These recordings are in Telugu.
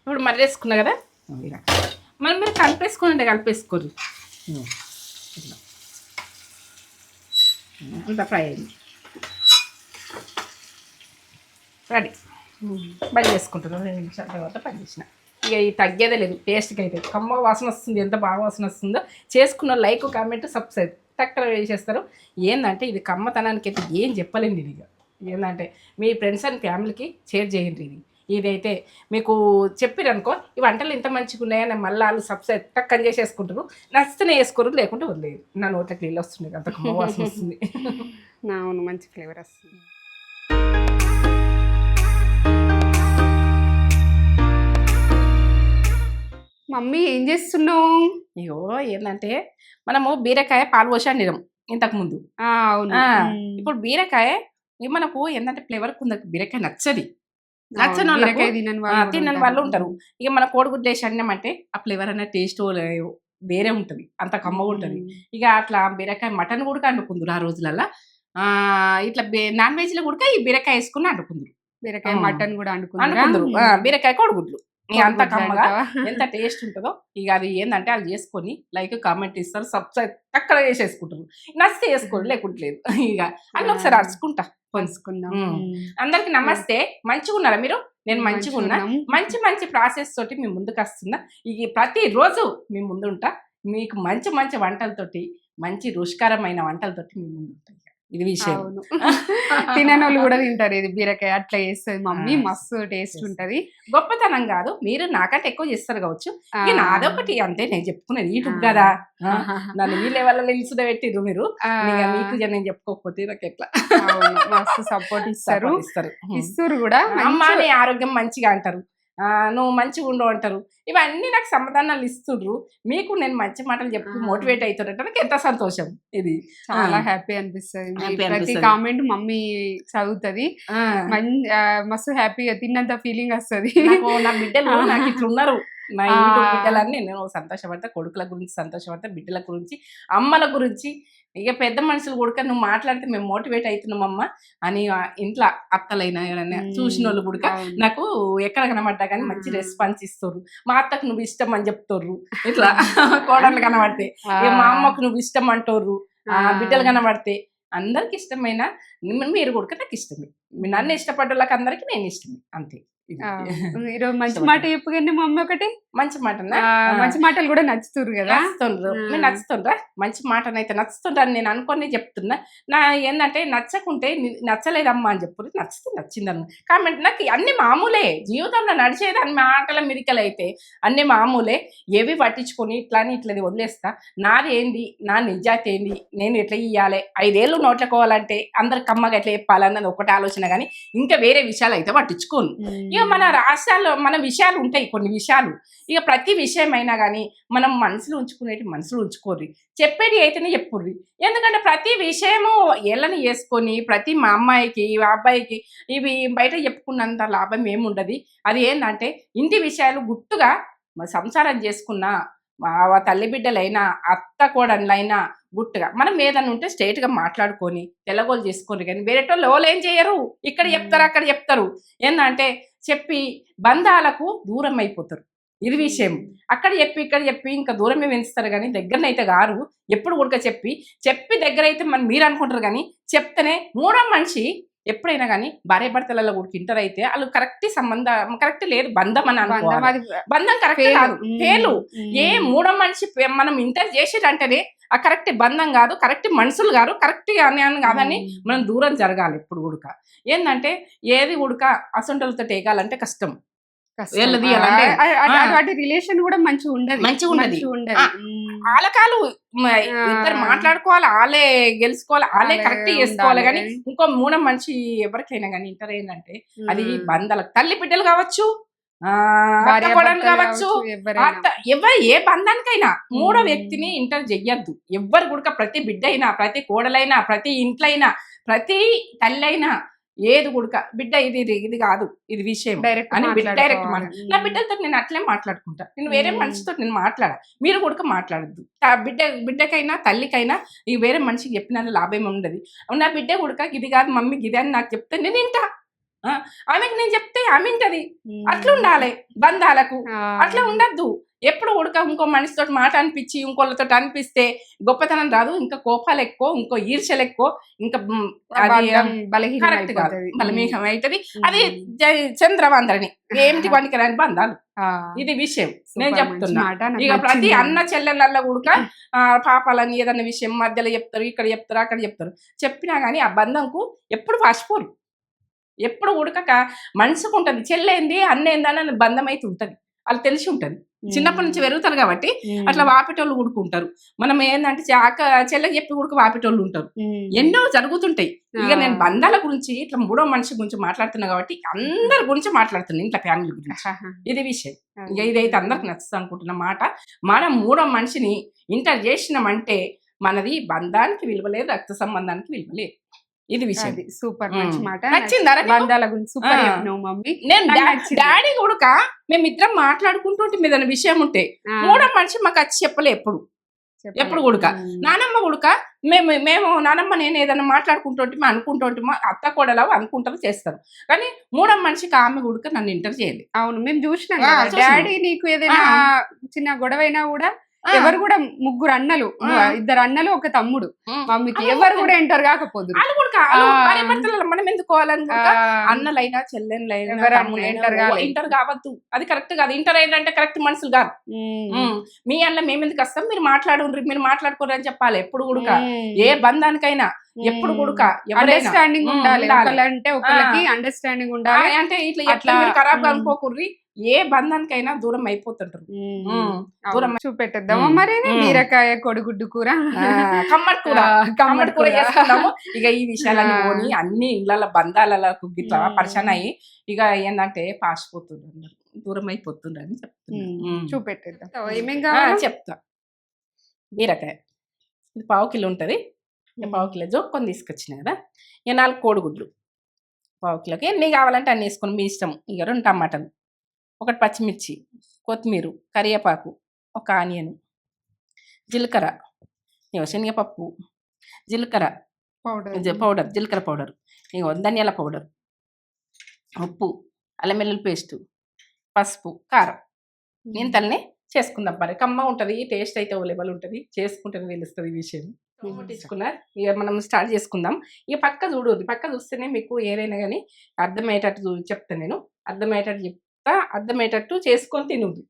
ఇప్పుడు మర్రి వేసుకున్నా కదా మనం మీరు కలిపేసుకోండి కలిపేసుకోరు అంతా ఫ్రై అయింది. రెడీ. బంద్ చేసుకుంటున్నాను. రెండు నిమిషాల తర్వాత పని చేసిన. ఇక ఈ తగ్గేదే లేదు. టేస్ట్కి అయితే కమ్మ వాసన వస్తుంది. ఎంత బాగా వాసన వస్తుందో చేసుకున్న లైక్ కామెంట్ సబ్స్క్రైబ్ టక్కన వేసేస్తారు. ఏంటంటే ఇది కమ్మతనానికి అయితే ఏం చెప్పలేండి ఇది ఇక. ఏంటంటే మీ ఫ్రెండ్స్ అండ్ ఫ్యామిలీకి షేర్ చేయండి ఇది. ఇదైతే మీకు చెప్పిరనుకో ఈ వంటలు ఇంత మంచిగా ఉన్నాయని మళ్ళీ వాళ్ళు సబ్స్క్రైబ్ టక్కని చేసేసుకుంటారు. నచ్చితేనే వేసుకోరు లేకుంటే వదిలేదు నా నోట్లకి నీళ్ళు వస్తుంది అంత వాసన వస్తుంది. అవును మంచి ఫ్లేవర్ వస్తుంది. మమ్మీ ఏం చేస్తున్నావు? అయ్యో ఏంటంటే మనము బీరకాయ పాలు పోసి అవును. ఆ, మ్మ్. ఇప్పుడు బీరకాయ మనకు ఏంటంటే ఫ్లేవర్ కొందరికి బీరకాయ నచ్చది. నచ్చని వాళ్ళు తినని వాళ్ళు ఉంటారు. ఇక మన కోడిగుడ్డు వేసి అన్నామంటే ఆ ఫ్లేవర్ అనే టేస్ట్ వేరే ఉంటుంది. అంత కమ్మగా ఉంటుంది. ఇక అట్లా బీరకాయ మటన్ కూడా వండుకుందరు ఆ రోజులల్లో. ఆ, ఇట్లా నాన్ వెజ్లో కూడా ఈ బీరకాయ వేసుకుని వండుకుందరు బీరకాయ. మటన్ కూడా అనుకుందరు ఆ, బీరకాయ కోడిగుడ్లు. అంత కమ్మగా? ఎంత టేస్ట్ ఉంటుందో ఇక అది ఏంటంటే అది చేసుకొని లైక్ కామెంట్ ఇస్తారు సబ్స్క్రైబ్ టక్కన చేసేసుకుంటారు. నచ్చితే వేసుకోండి లేకుంటే లేదు. ఇక అట్లా ఒకసారి అరుచుకుంటా. పంచుకుందాం. అందరికి నమస్తే. మంచిగా ఉన్నారా మీరు? నేను మంచిగా ఉన్నా. మంచి మంచి ప్రాసెస్ తోటి మీ ముందుకు వస్తున్నా. ఇక ప్రతిరోజు మీ ముందు ఉంటా మీకు మంచి మంచి వంటలతోటి మంచి రుచికరమైన వంటలతోటి మీ ముందు ఉంటా ఇక. ఇది విషయం. అవును. తినని వాళ్ళు కూడా తింటారు. ఇది బీరకాయ అట్లా చేస్తుంది మమ్మీ. మస్తు టేస్ట్ ఉంటది. గొప్పతనం కాదు. మీరు నాకంటే ఎక్కువ చేస్తారు కావచ్చు. నాదొకటి అంతే. నేను చెప్పుకునేది యూట్యూబ్. కదా. నన్ను ఈ లెవెల్లో నిలుసుడే పెట్టిర్రు మీరు. మీకు నేను చెప్పుకోకపోతే నాకు ఎట్లా? మస్తు సపోర్ట్ ఇస్తారు. ఇస్తారు. ఇస్తారు కూడా. అమ్మ ఆరోగ్యం మంచిగా అంటారు. నువ్వు మంచిగా ఉండవు అంటారు. ఇవన్నీ నాకు సమాధానాలు ఇస్తుండ్రు. మీకు నేను మంచి మాటలు చెప్పి ఆ. మోటివేట్ అవుతారంటే నాకు ఎంత సంతోషం ఇది. చాలా. హ్యాపీ అనిపిస్తుంది. ప్రతి. కామెంట్ మమ్మీ చదువుతుంది. మస్తు హ్యాపీగా తిన్నంత ఫీలింగ్ వస్తుంది. నా బిడ్డలు నాకు ఇట్లా ఉన్నారు నా. యూట్యూబ్ బిడ్డలన్నీ నేను సంతోషపడతా కొడుకుల గురించి సంతోషపడతా బిడ్డల గురించి అమ్మల గురించి. ఇక పెద్ద మనుషులు కూడా నువ్వు మాట్లాడితే మేము మోటివేట్ అవుతున్నామమ్మ అని ఇంట్లో అత్తలైనా ఎవరైనా చూసిన వాళ్ళు కూడా నాకు ఎక్కడ కనబడ్డా కానీ మంచి. రెస్పాన్స్ ఇస్తారు మా అత్తకు నువ్వు ఇష్టం అని చెప్తారు ఇట్లా కోడళ్ళు కనబడితే. మా అమ్మకు నువ్వు ఇష్టం అంటారు బిడ్డలు కనబడితే అందరికి ఇష్టమైన మీరు కూడా నాకు ఇష్టమే. మీ నన్ను ఇష్టపడ్డ వాళ్ళకి అందరికి నేను ఇష్టమే అంతే. ఈరోజు మంచి మాట చెప్పుకండి మమ్మీ ఒకటి. మంచి మాట మంచి మాటలు కూడా నచ్చుతురు కదా? నచ్చుతుండ్రు. మీరు నచ్చుతుండ్రా? మంచి మాటనైతే నచ్చుతుండ్రని నేను అనుకొని చెప్తున్నా. నా ఏంటంటే నచ్చకుంటే నచ్చలేదమ్మా అని చెప్పు. నచ్చితే నచ్చిందన్న కామెంట్ నాకు అన్ని మామూలే. జీవితంలో నడిచేది అన్ని మాటల మిరికలు అయితే అన్ని మామూలే. ఏవి పట్టించుకొని ఇట్లా అని ఇట్లా వదిలేస్తా. నాది ఏంది? నా నిజాయితీ ఏంది? నేను ఎట్లా ఇయ్యాలి? ఐదేళ్ళు నోట్లకోవాలంటే అందరికి అమ్మగా ఎట్లా చెప్పాలన్నది ఒకటి ఆలోచన కానీ ఇంకా వేరే విషయాలు అయితే పట్టించుకోను. ఇక మన రాష్ట్రాల్లో మన విషయాలు ఉంటాయి కొన్ని విషయాలు. ఇక ప్రతి విషయం అయినా కానీ మనం మనసులో ఉంచుకునేటి మనసులో ఉంచుకోర్రి. చెప్పేది అయితేనే చెప్పుర్రి. ఎందుకంటే ప్రతి విషయము ఎళ్ళని చేసుకొని ప్రతి మా అమ్మాయికి మా అబ్బాయికి ఇవి బయట చెప్పుకున్నంత లాభం ఏముండదు. అది ఏంటంటే ఇంటి విషయాలు గుట్టుగా సంసారం చేసుకున్న మా తల్లి బిడ్డలైనా అత్త కోడళ్ళైనా గుట్టుగా మనం ఏదైనా ఉంటే straight గా మాట్లాడుకొని తెల్లగోలు చేసుకొని కానీ వేరేటోళ్ళు ఎవరు ఏం చేయరు. ఇక్కడ చెప్తారు అక్కడ చెప్తారు. ఏంటంటే చెప్పి బంధాలకు దూరం అయిపోతారు ఇది విషయం. అక్కడ చెప్పి ఇక్కడ చెప్పి ఇంకా దూరమే పెంచుతారు కానీ దగ్గరనైతే గారు ఎప్పుడు కూడా చెప్పి చెప్పి దగ్గర అయితే మనం మీరు అనుకుంటారు కానీ చెప్తేనే మూడో మనిషి ఎప్పుడైనా కానీ భార్య భర్తలలో కూడా ఇంటర్ అయితే వాళ్ళు కరెక్ట్ సంబంధం కరెక్ట్ లేదు బంధం అని అనుకోవాలి బంధం కరెక్ట్. కాదు మ్మ్. ఏ మూడో మనిషి మనం ఇంటర్ చేసేటంటేనే ఆ కరెక్ట్ బంధం కాదు కరెక్ట్ మనుషులు కాదు కరెక్ట్ అని అని కాదని. మనం దూరం జరగాలి ఎప్పుడు ఉడక ఏంటంటే ఏది ఉడక అసొంటలతో టేకాలంటే కష్టం. వీళ్ళది రిలేషన్ కూడా మంచిగా ఉండదు మంచిగా ఉండదు. ఆ. ఇద్దరు మాట్లాడుకోవాలి ఆలే గెలుచుకోవాలి ఆలే కరెక్ట్ చేసుకోవాలి కానీ. ఇంకో మూడో మనిషి ఎవరికైనా కానీ ఇంటర్ ఏంటంటే అది మ్మ్. బంధాలకు తల్లి బిడ్డలు కావచ్చు కావచ్చు ఎవరు ఏ బంధానికైనా మూడో. వ్యక్తిని ఇంటర్ చెయ్యొద్దు ఎవ్వరు కూడా ప్రతి బిడ్డ అయినా ప్రతి కోడలైనా ప్రతి ఇంట్లైనా ప్రతి తల్లైనా ఏది గుడక బిడ్డ ఇది ఇది ఇది కాదు ఇది విషయం డైరెక్ట్ అని డైరెక్ట్ మాట్లాడుకోవాలి. నా బిడ్డలతో నేను అట్లే మాట్లాడుకుంటా. నేను వేరే. మనిషితో నేను మాట్లాడ. మీరు కూడా మాట్లాడద్దు. ఆ బిడ్డ బిడ్డకైనా తల్లికైనా ఈ వేరే మనిషికి చెప్పిన లాభం ఉండదు నా బిడ్డ కూడా ఇది కాదు మమ్మీ ఇది అని నాకు చెప్తే నేను ఆ, ఆమెకి నేను చెప్తే ఆమె వింటది అట్లా ఉండాలి బంధాలకు అట్లా ఉండద్దు. ఎప్పుడు ఉడక ఇంకో మనిషితో మాట అనిపించి ఇంకోళ్ళతో అనిపిస్తే గొప్పతనం రాదు. ఇంకా కోపాలు ఎక్కువ ఇంకో ఈర్ష్యలు ఎక్కువ ఇంకా కరెక్ట్ కాదు. బలమీహం అవుతుంది. అది చంద్రవందరని. ఏమిటి పనికిరాని బంధాలు? ఇది విషయం. నేను చెప్తున్నా. ఇక ప్రతి. అన్న చెల్లెళ్ళల్లో కూడా ఆ, పాపాలని ఏదన్నా విషయం మధ్యలో చెప్తారు ఇక్కడ చెప్తారు అక్కడ చెప్తారు. చెప్పినా కానీ ఆ బంధంకు ఎప్పుడు పాసిపోరు ఎప్పుడు ఉడకక మనసుకు ఉంటుంది చెల్లేంది అన్నేందని బంధం అయితే ఉంటుంది వాళ్ళు తెలిసి ఉంటుంది చిన్నప్పటి నుంచి పెరుగుతారు కాబట్టి. అట్లా వాపేటోళ్ళు ఉడుకుంటారు. మనం ఏంటంటే చాక చెల్లెకి చెప్పి ఉడక వాపేటోళ్ళు ఉంటారు. ఎన్నో జరుగుతుంటాయి. ఇక. నేను బంధాల గురించి ఇట్లా మూడో మనిషి గురించి మాట్లాడుతున్నా కాబట్టి అందరి గురించి మాట్లాడుతున్నా ఇంట్లో ఫ్యామిలీ గురించి. ఇది విషయం. ఇక ఇదైతే అందరికి నచ్చుతుంది అనుకుంటున్న మాట. మనం మూడో మనిషిని ఇంటర్ చేసినామంటే మనది బంధానికి విలువలేదు రక్త సంబంధానికి విలువలేదు ఇది విషయం. అది సూపర్ మంచి. మాట నచ్చిందా సూపర్ మమ్మీ. నేను. డాడీ కూడా మేమిద్దరం మాట్లాడుకుంటుంటే మీద విషయం ఉంటే. మూడో మనిషి మాకు వచ్చి చెప్పలే ఎప్పుడు. ఎప్పుడు కూడక? నానమ్మ కూడా మేము మేము నానమ్మ నేను ఏదైనా మాట్లాడుకుంటుంటే అనుకుంటుంటే అత్త కోడలు అనుకుంటారు చేస్తారు. కానీ మూడో మనిషికి ఆమె కూడా నన్ను ఇంటర్ చేయాలి అవును మేము చూసినాం. డాడీ నీకు ఏదైనా చిన్న గొడవ అయినా కూడా ఎవరు కూడా ముగ్గురు అన్నలు. ఇద్దరు అన్నలు ఒక తమ్ముడు. మమ్మీకి ఎవరు. కూడా ఎంటర్ కాకపోదు మనం ఎందుకు అన్నలైనా చెల్లెళ్ళైనా. ఇంటర్ కావద్దు. అది కరెక్ట్ కాదు. ఇంటర్ అయిందంటే కరెక్ట్ మనుషులు కాదు. మీ అన్న మేము ఎందుకు వస్తాం? మీరు మాట్లాడుండ్రి మీరు మాట్లాడుకోరు అని చెప్పాలి. ఎప్పుడు కూడా ఏ బంధానికైనా ఎప్పుడు కూడా అండర్స్టాండింగ్ ఉండాలి. ఒకళ్ళంటే ఒకళ్ళకి అండర్స్టాండింగ్ ఉండాలి. అంటే ఇట్లా ఎట్లా ఖరాబ్. అనుకోకుర్రి ఏ బంధానికైనా దూరం అయిపోతుంటారు. దూరం చూపెట్టేద్దామా. మరి. బీరకాయ కొడుగుడ్డు కూర? ఆ, కమ్మటి కూర. కమ్మటి కూర. చేసుకున్నాము ఇక ఈ విషయాలన్నీ ఆ. పోని అన్ని ఇళ్ళ గిట్లా ఉమ్. పరిచయం అయ్యి ఇక ఏంటంటే పాసిపోతుండ్రు. అందరు దూరం అయిపోతుండ్రు అని చెప్తున్నా. చూపెట్టేద్దాం. ఏమేం కావాలి? చెప్తా. బీరకాయ. ఇది పావు కిలో ఉంటుంది. పావు కిలో జోక్కొని తీసుకొచ్చిన కదా. ఇక నాలుగు కోడిగుడ్లు. పావు కిలోకి ఎన్ని కావాలంటే అన్ని వేసుకొని మీ ఇష్టం. ఇక రెండు టమాటాలు. ఒకటి పచ్చిమిర్చి కొత్తిమీర కరివేపాకు ఒక ఆనియన్ జీలకర్ర శనగపప్పు జీలకర్ర పౌడర్. పౌడర్ జీలకర్ర పౌడర్ ఇక ధనియాల పౌడర్ ఉప్పు అల్లం వెల్లుల్లి పేస్టు పసుపు కారం. ఇంతల్నే చేసుకుందాం మరి కమ్మ ఉంటుంది టేస్ట్ అయితే అవైలబుల్ ఉంటుంది చేసుకుంటేనే తెలుస్తుంది ఈ విషయం. తీసుకున్నా ఇక మనం స్టార్ట్ చేసుకుందాం. ఇక పక్క చూడదు పక్క చూస్తేనే మీకు ఏదైనా కానీ అర్థమయ్యేటట్టు చూ- చెప్తా నేను. అర్థమయ్యేటట్టు చెప్తా అర్థమయ్యేటట్టు చేసుకొని తినుది.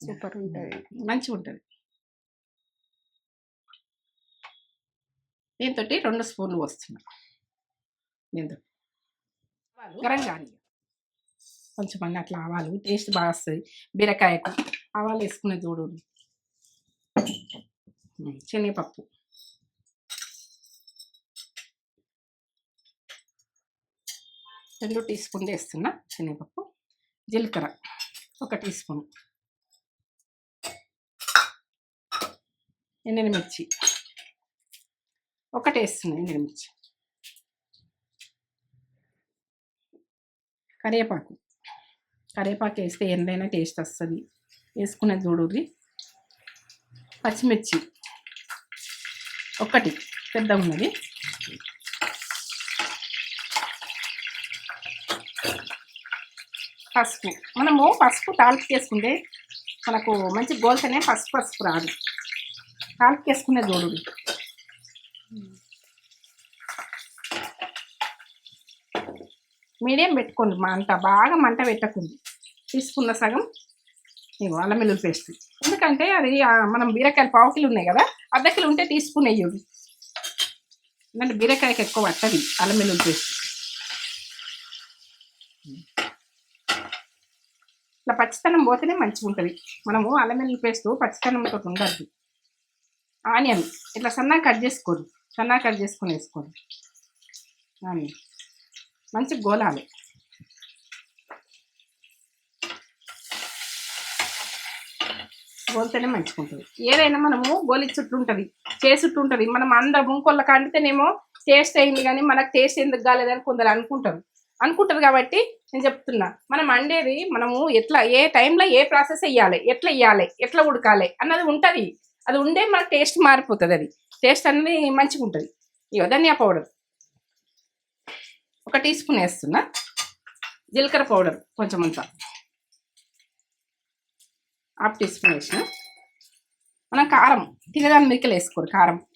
సూపర్ ఉంటది. మంచిగా ఉంటుంది. దీంతో రెండు స్పూన్లు వస్తున్నా దీంతో గరం కానీ కొంచెం అన్న అట్లా ఆవాలు. టేస్ట్ బాగా వస్తుంది. బీరకాయకు ఆవాలు వేసుకునే చూడు శనగపప్పు. రెండు టీ స్పూన్లు వేస్తున్నా శనగపప్పు జీలకర్ర ఒక టీ స్పూన్. ఎండిమిర్చి ఒకటి వేస్తున్నా ఎండిమిర్చి. కరివేపాకు. కరివేపాకు వేస్తే ఎంతైనా టేస్ట్ వస్తుంది. వేసుకునే చూడుది పచ్చిమిర్చి ఒకటి పెద్ద ఉన్నది పసుపు. మనము పసుపు తాలింపు చేసుకుంటే మనకు మంచి గోల్తనే పసుపు పసుపు రాదు. తాలింపు చేసుకునే గోడు మీడియం పెట్టుకోండి. మంట బాగా మంట పెట్టకుంది తీసుకున్న సగం ఇగో అల్లం వెల్లుల్లి పేస్ట్. ఎందుకంటే అది మనం బీరకాయలు పావు కిలో ఉన్నాయి కదా అర్ధ కిలో ఉంటే తీసుకునే ఇవ్వండి ఎందుకంటే బీరకాయకి ఎక్కువ పట్టది అల్లం వెల్లుల్లి పేస్ట్. ఇట్లా పచ్చితనం పోతేనే మంచిగా ఉంటుంది మనము అల్లం వెల్లుల్లి పేస్ట్ పచ్చితనంతో ఉండద్దు ఆనియన్ ఇట్లా సన్నగా కట్ చేసుకోరు. సన్నగా కట్ చేసుకొని వేసుకోండి ఆనియన్ మంచి గోలాలి. గోలితేనే మంచిగా ఉంటుంది ఏదైనా మనము గోలి చుట్టూ ఉంటుంది చేసుట్టు ఉంటుంది. మనం అందరం ఇంకొల్ల కండితేనేమో టేస్ట్ అయింది కానీ మనకు టేస్ట్ ఎందుకు కాలేదని కొందరు అనుకుంటారు. అనుకుంటారు కాబట్టి నేను చెప్తున్నా. మనం వండేది మనము ఎట్లా ఏ టైంలో ఏ ప్రాసెస్ వేయాలి ఎట్లా వేయాలి ఎట్లా ఉడకాలి అన్నది ఉంటుంది. అది ఉండే మన టేస్ట్ మారిపోతుంది అది. టేస్ట్ అనేది మంచిగా ఉంటుంది. ఇక ధనియా పౌడర్. ఒక టీ స్పూన్ వేస్తున్నా. జీలకర్ర పౌడర్ కొంచెం అంతా. హాఫ్ టీ స్పూన్ వేసిన. మనం కారం తినదాని మిరికలు వేసుకోరు కారం.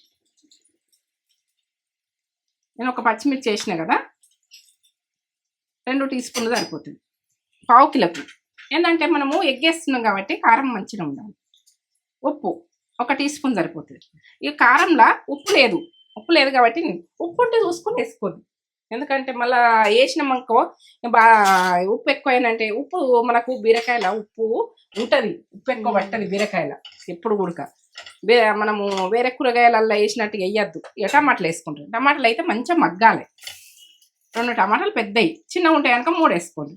నేను ఒక పచ్చిమిర్చి వేసిన కదా. రెండు టీ స్పూన్లు సరిపోతుంది. పావు కిలోకి ఏంటంటే మనము ఎగ్ వేస్తున్నాం కాబట్టి కారం మంచిగా ఉండాలి. ఉప్పు ఒక టీ స్పూన్ సరిపోతుంది. ఈ కారంలో ఉప్పు లేదు. ఉప్పు లేదు కాబట్టి ఉప్పు ఉంటే చూసుకొని వేసుకోదు ఎందుకంటే మళ్ళా వేసినామనుకో బా ఉప్పు ఎక్కువైనంటే ఉప్పు మనకు బీరకాయల ఉప్పు ఉంటుంది. ఉప్పు ఎక్కువ పట్టదు బీరకాయల ఎప్పుడు ఉడక. బే మనము వేరే కూరగాయలల్లో వేసినట్టు వేయద్దు. ఇక టమాటాలు వేసుకుంటాం టమాటాలు అయితే మంచిగా మగ్గాలి. రెండు టమాటాలు పెద్దవి చిన్నగా ఉంటాయి కనుక మూడు వేసుకోండి.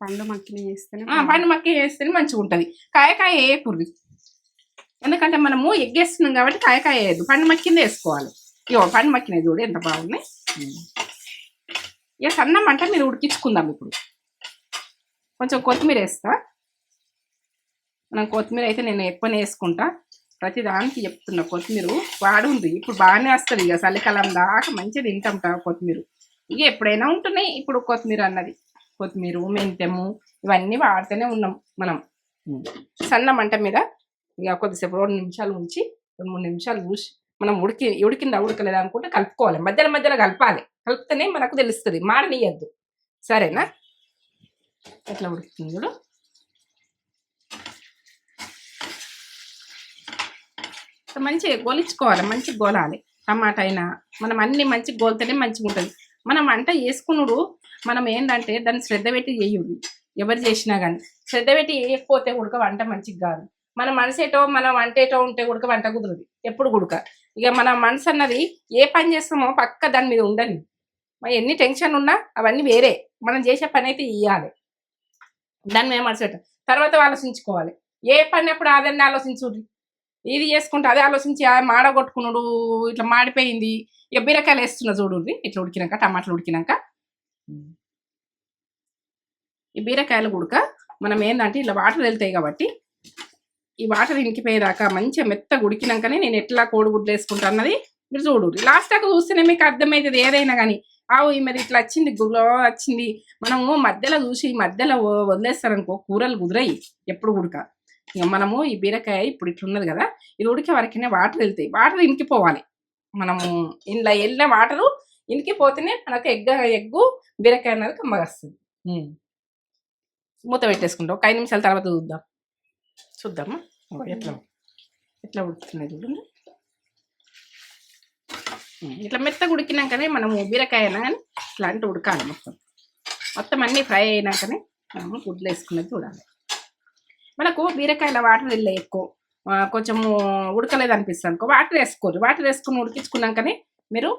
పండు మక్కిన చేస్తేనే ఆ, పండు. మక్కి వేస్తేనే మంచిగా ఉంటుంది. కాయకాయ వేయకూడదు. ఎందుకంటే మనము ఎగ్గేస్తున్నాం కాబట్టి కాయకాయ వేయద్దు. పండు మక్కిందే వేసుకోవాలి. ఇగో పండు మక్కినవి చూడు ఎంత బాగున్నాయి. ఇక సన్న మంట మీరు ఉడికించుకుందాం ఇప్పుడు. కొంచెం కొత్తిమీర వేస్తా. మనం కొత్తిమీర అయితే నేను ఎక్కువనే వేసుకుంటా. ప్రతి దానికి చెప్తున్నా కొత్తిమీర వాడుంది. ఇప్పుడు బాగానే వస్తుంది ఇక చలికాలం దాకా మంచిగా తింటాం కా కొత్తిమీర. ఇక ఎప్పుడైనా ఉంటున్నాయి ఇప్పుడు కొత్తిమీర అన్నది. కొత్తిమీర మెంతెము ఇవన్నీ వాడుతూనే ఉన్నాం మనం. సన్న మంట మీద ఇక కొద్దిసేపు రెండు నిమిషాలు ఉంచి రెండు మూడు నిమిషాలు చూసి మనం ఉడికి ఉడికిందా ఉడకలేదా అనుకుంటే కలుపుకోవాలి. మధ్యలో మధ్యలో కలపాలి. కలిపితేనే మనకు తెలుస్తుంది. మాడనీయద్దు. సరేనా? ఎట్లా ఉడుకుతుంది చూడు? మంచిగా గోలించుకోవాలి మంచి గోలాలి. టమాటా అయినా మనం అన్ని మంచి గోలితేనే మంచిగా ఉంటుంది. మనం వంట చేసుకున్నాడు మనం ఏంటంటే దాన్ని శ్రద్ధ పెట్టి చేయండి. ఎవరు చేసినా కానీ శ్రద్ధ పెట్టి వేయకపోతే ఉడక వంట మంచిగా కాదు. మన మనసు ఏటో మన వంట ఏటో ఉంటే ఉడక వంట కుదరదు. ఎప్పుడు ఉడక. ఇక మన మనసు అన్నది ఏ పని చేస్తామో పక్క దాని మీద ఉండని. ఎన్ని టెన్షన్ ఉన్నా అవన్నీ వేరే. మనం చేసే పని అయితే ఇవ్వాలి దాన్ని మేము మనసు తర్వాత ఆలోచించుకోవాలి. ఏ పని అప్పుడు అదన్నీ ఆలోచించుర్రి ఇది చేసుకుంటే అదే ఆలోచించి మాడగొట్టుకున్నాడు మాడ కొట్టుకున్నాడు ఇట్లా మాడిపోయింది. ఇక బీరకాయలు వేస్తున్నా చూడు ఇట్లా ఉడికినాక టమాటాలు ఉడికినాక. ఈ బీరకాయలు ఉడక మనం ఏంటంటే ఇట్లా వాటర్ వెళ్తాయి కాబట్టి ఈ వాటర్ ఇంకిపోయేదాకా మంచిగా మెత్తగా ఉడికినాకనే నేను ఎట్లా కోడిగుడ్లు వేసుకుంటా అన్నది మీరు చూడు. లాస్ట్ దాకా చూస్తేనే మీకు అర్థమవుతుంది ఏదైనా కానీ. ఆవు ఈ మరి ఇట్లా వచ్చింది గుర్రో వచ్చింది. మనము మధ్యలో చూసి మధ్యలో వదిలేస్తారనుకో కూరలు కుదిరాయి ఎప్పుడు ఉడక మనము ఈ బీరకాయ ఇప్పుడు ఇట్లున్నది కదా ఇది ఉడికే వరకునే వాటర్ వెళ్తాయి. వాటర్ ఇంకిపోవాలి. మనము ఇంట్లో వెళ్ళిన వాటరు ఇంకిపోతేనే మనకు ఎగ్గ ఎగ్గు బీరకాయ అనేది కమ్మగా వస్తుంది. మూత పెట్టేసుకుంటాం. ఒక ఐదు నిమిషాల తర్వాత చూద్దాం. చూద్దామా? ఎట్లా ఎట్లా ఉడుకుతున్నాయి చూడండి. ఇట్లా మెత్తగా ఉడికినాకనే మనము బీరకాయ అయినా కానీ ఇట్లాంటి ఉడకాలి మొత్తం. మొత్తం అన్నీ ఫ్రై అయినాకనే మనము గుడ్లు వేసుకున్నది చూడాలి. మనకు బీరకాయల వాటర్ వెళ్ళే ఎక్కువ. కొంచెము ఉడకలేదు అనిపిస్తుంది అనుకో వాటర్ వేసుకోరు. వాటర్ వేసుకుని ఉడికించుకున్నాకనే మీరు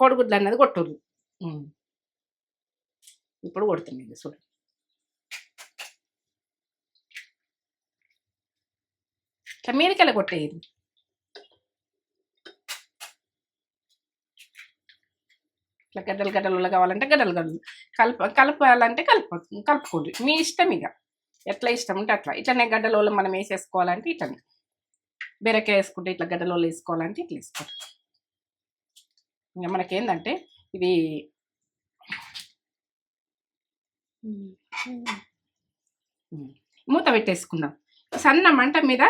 కోడిగుడ్లు అన్నది కొట్టరు ఇప్పుడు కొడుతుంది ఇది చూడండి ఇట్లా మీరికెళ్ళ కొట్టేది ఇట్లా గడ్డలు గడ్డలు కావాలంటే గడ్డలు గడ్డలు కలప కలపాలంటే కలప కలుపుకోండి. మీ ఇష్టం ఇక. ఎట్లా ఇష్టం ఉంటే అట్లా. ఇట్లనే గడ్డలలో మనం వేసేసుకోవాలంటే ఇట్లనే. బీరకాయ వేసుకుంటే ఇట్లా గడ్డలలో వేసుకోవాలంటే ఇట్లా వేసుకోవాలి. ఇంకా మనకేందంటే ఇది మూత పెట్టేసుకుందాం. సన్న మంట మీద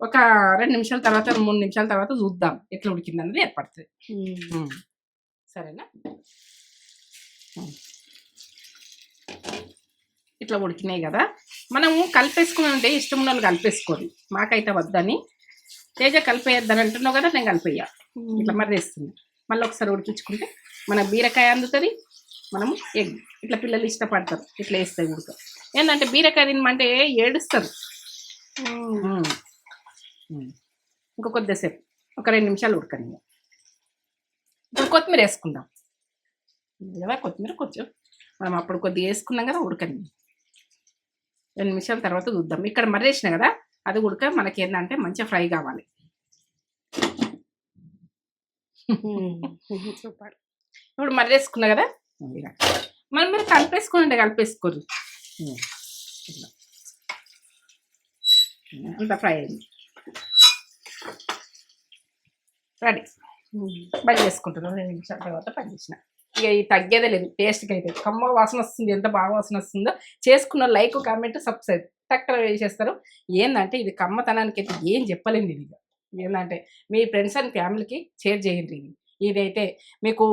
ఒక రెండు నిమిషాల తర్వాత మూడు నిమిషాల తర్వాత చూద్దాం ఎట్లా ఉడికింది అన్నది ఏర్పడుతుంది. సరేనా. ఇట్లా ఉడికినాయి కదా. మనము కలిపేసుకుని ఉంటే ఇష్టం ఉన్న వాళ్ళు కలిపేసుకోరు. మాకైతే వద్దని. తేజ కలిపేయద్దని అంటున్నావు కదా నేను కలిపేయ ఇట్లా మరి వేస్తుంది మళ్ళీ ఒకసారి ఉడికించుకుంటే మన బీరకాయ అందుతుంది మనము ఎగ్. ఇట్లా పిల్లలు ఇష్టపడతారు ఇట్లా వేస్తాయి ఉడక. ఏంటంటే బీరకాయ తినమంటే ఏడుస్తారు. ఇంకో కొద్దిసేపు ఒక రెండు నిమిషాలు ఉడకని ఇప్పుడు కొత్తిమీర వేసుకుందాం. కొత్తిమీర కొంచెం. మనం అప్పుడు కొద్దిగా వేసుకున్నాం కదా ఉడకని రెండు నిమిషాల తర్వాత చూద్దాం. ఇక్కడ మర్రేసిన కదా? అది ఉడక మనకి ఏంటంటే మంచిగా ఫ్రై కావాలి. సూపర్. ఇప్పుడు మర్రేసుకున్నా కదా. మనం మీరు కలిపేసుకుని కలిపేసుకోరు. అంత ఫ్రై అయింది. రెడీ. బంద్ చేసుకుంటున్నాను. రెండు నిమిషాల తర్వాత పని చేసిన. ఇక ఇది తగ్గేదే లేదు. టేస్ట్కి అయితే కమ్మ వాసన వస్తుంది. ఎంత బాగా వాసన వస్తుందో చేసుకున్న లైక్ కామెంట్ సబ్స్క్రైబ్ టక్కన వేసేస్తారు. ఏంటంటే ఇది కమ్మతనానికి అయితే ఏం చెప్పలేండి ఇది ఇక. ఏంటంటే మీ ఫ్రెండ్స్ అండ్ ఫ్యామిలీకి షేర్ చేయండి ఇది. ఇదైతే మీకు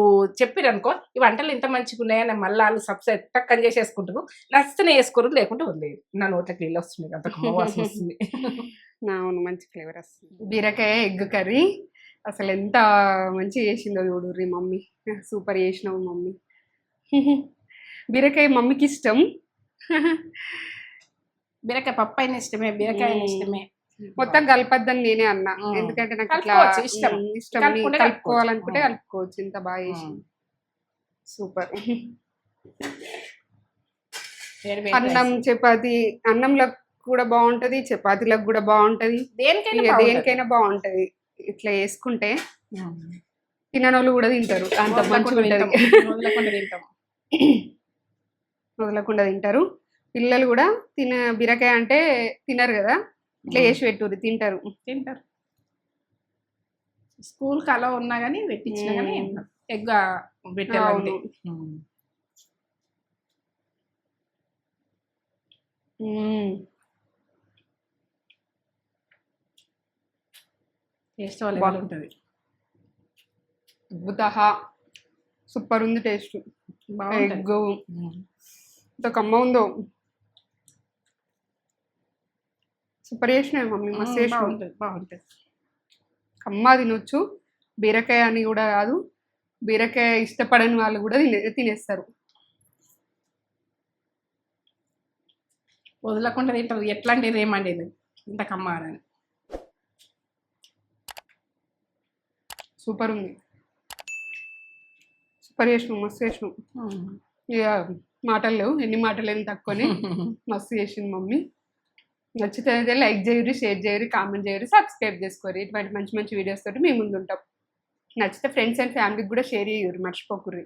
చెప్పిరనుకో ఈ వంటలు ఇంత మంచిగా ఉన్నాయని మళ్ళీ వాళ్ళు సబ్స్క్రైబ్ టక్కని చేసేసుకుంటారు. నచ్చితేనే వేసుకోరు లేకుంటే వదిలేదు నా నోట్లకి నీళ్ళు వస్తుంది అంత కమ్మ వాసన వస్తుంది. అవును మంచి ఫ్లేవర్ వస్తుంది. బీరకాయ ఎగ్ కర్రీ. అసలు ఎంత మంచిగా చేసిందో చూడు మమ్మీ. సూపర్ చేసినావు మమ్మీ. బీరకాయ మమ్మీకి ఇష్టం. బీరకాయ పప్పు అయిన ఇష్టమే బీరకాయ అయిన ఇష్టమే. మొత్తం కలపద్దని నేనే అన్నా. ఎందుకంటే నాకు ఇట్లా కలుపుకోవచ్చు, ఇష్టం. ఇష్టం. కలుపుకోవాలనుకుంటే కలుపుకోవచ్చు. ఇంత బాగా చేసి సూపర్. అన్నం చపాతి అన్నంలో కూడా బాగుంటది చపాతీలకు కూడా బాగుంటది. దేనికైనా ఇక బాగుంటది. దేనికైనా బాగుంటది. ఇట్లా వేసుకుంటే. తిననోళ్ళు కూడా తింటారు. అంత మంచిగా ఉంటది. వదలకుండా తింటాం వదలకుండా తింటారు. పిల్లలు కూడా తిన బీరకాయ అంటే తినరు కదా. ఇట్లా వేసి పెట్టుర్రు తింటారు. తింటారు. స్కూల్ అలా ఉన్నా కానీ పెట్టించినా కానీ. ఎగ్ పెట్టాలంటే అవును. మ్మ్. టేస్ట్ అద్భుతహ సూపర్ ఉంది టేస్ట్. బాగుంటుంది. ఎగ్. ఇంత కమ్మ ఉందో. సూపర్ చేసినాయి మమ్మీ మస్తు చేసినావు. బాగుంటుంది బాగుంటుంది. కమ్మ తినొచ్చు. బీరకాయ అని కూడా కాదు. బీరకాయ ఇష్టపడని వాళ్ళు కూడా తినే తినేస్తారు. వదలకుండా తింటారు. ఎట్లాంటిది ఏమండి ఇంత కమ్మారని సూపర్ ఉంది. సూపర్ చేసినావు మస్తు చేసినావు. ఇక మాటలు లేవు ఎన్ని మాటలు ఏమి తక్కువని. మస్తు చేసింది మమ్మీ. నచ్చితే లైక్ చేయరు షేర్ చేయరు కామెంట్ చేయరు సబ్స్క్రైబ్ చేసుకోరు. ఇటువంటి మంచి మంచి వీడియోస్ తోటి మేము ముందు ఉంటాం నచ్చితే ఫ్రెండ్స్ అండ్ ఫ్యామిలీకి కూడా షేర్ చేయరు మర్చిపోకుర్రి.